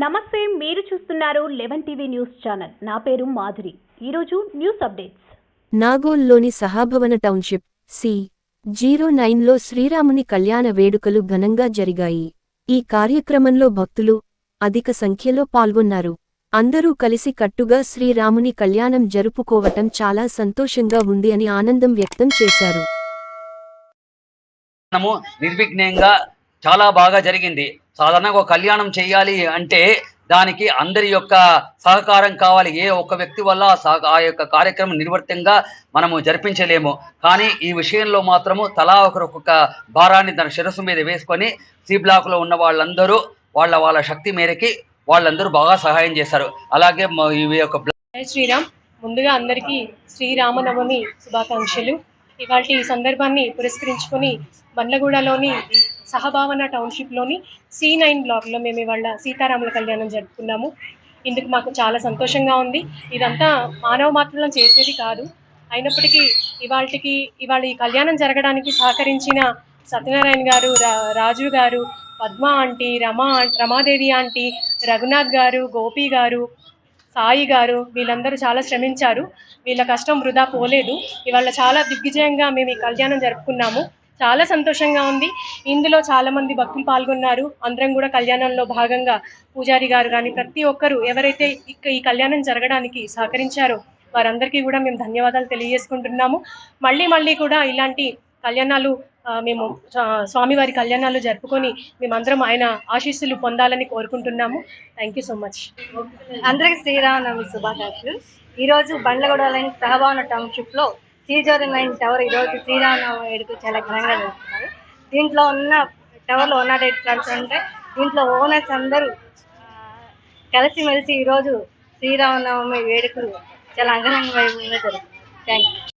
నమస్తే మీరు చూస్తున్నారు లెవెన్ టీవీ న్యూస్ ఛానల్. నా పేరు మాధురి. ఈరోజు న్యూస్ అప్డేట్స్. నాగోల్లోని సహాభవన టౌన్షిప్ సి జీరో నైన్లో శ్రీరాముని కళ్యాణ వేడుకలు ఘనంగా జరిగాయి. ఈ కార్యక్రమంలో భక్తులు అధిక సంఖ్యలో పాల్గొన్నారు. అందరూ కలిసి కట్టుగా శ్రీరాముని కళ్యాణం జరుపుకోవటం చాలా సంతోషంగా ఉంది అని ఆనందం వ్యక్తం చేశారు. నిర్విఘ్నంగా చాలా బాగా జరిగింది. సాధారణంగా ఒక కళ్యాణం చేయాలి అంటే దానికి అందరి యొక్క సహకారం కావాలి. ఏ ఒక్క వ్యక్తి వల్ల ఆ సహ- ఆ యొక్క కార్యక్రమం నిర్వర్తంగా మనము జరిపించలేము. కానీ ఈ విషయంలో మాత్రము తలా ఒకరు ఒక్కొక్క భారాన్ని తన శిరస్సు మీద వేసుకొని సి బ్లాక్లో ఉన్న వాళ్ళందరూ వాళ్ళ వాళ్ళ శక్తి మేరకి వాళ్ళందరూ బాగా సహాయం చేశారు. అలాగే ఈ యొక్క శ్రీరామ్. ముందుగా అందరికీ శ్రీరామనవమి శుభాకాంక్షలు. ఇవాళ ఈ సందర్భాన్ని పురస్కరించుకొని బండ్లగూడలోని సహభావన టౌన్షిప్లోని సి నైన్ బ్లాక్లో మేము ఇవాళ సీతారాముల కళ్యాణం జరుపుకున్నాము. ఇందుకు మాకు చాలా సంతోషంగా ఉంది. ఇదంతా మానవ మాత్రం చేసేది కాదు. అయినప్పటికీ ఇవాళకి ఇవాళ ఈ కళ్యాణం జరగడానికి సహకరించిన సత్యనారాయణ గారు రా- రాజు గారు పద్మ ఆంటీ రమా రమాదేవి ఆంటీ రఘునాథ్ గారు గోపి గారు సాయి గారు వీళ్ళందరూ చాలా శ్రమించారు. వీళ్ళ కష్టం వృధా పోలేదు. ఇవాళ చాలా దిగ్విజయంగా మేము ఈ కళ్యాణం జరుపుకున్నాము. చాలా సంతోషంగా ఉంది. ఇందులో చాలామంది భక్తులు పాల్గొన్నారు. అందరం కూడా కళ్యాణంలో భాగంగా పూజారి గారు కానీ ప్రతి ఒక్కరూ ఎవరైతే ఈ కళ్యాణం జరగడానికి సహకరించారో వారందరికీ కూడా మేము ధన్యవాదాలు తెలియజేసుకుంటున్నాము. మళ్ళీ మళ్ళీ కూడా ఇలాంటి కళ్యాణాలు మేము స్వామివారి కళ్యాణాలు జరుపుకొని మేమందరం ఆయన ఆశీస్సులు పొందాలని కోరుకుంటున్నాము. థ్యాంక్ యూ సో మచ్ అందరికి శ్రీరామనవమి శుభాకాంక్షలు. ఈరోజు బండ్లగూడ లైన్ సహభావన టౌన్షిప్లో శ్రీజోరి లైన్ టవర్ ఈరోజు శ్రీరామనవమి వేడుక చాలా ఘనంగా జరుగుతున్నారు దీంట్లో ఉన్న టవర్లో వన్ నాట్ ఎయిట్ ఫ్లాట్స్ అంటే దీంట్లో ఓనర్స్ అందరూ కలిసిమెలిసి ఈరోజు శ్రీరామనవమి వేడుకలు చాలా అంగరంగ వైభవంగా జరుగుతుంది థ్యాంక్ యూ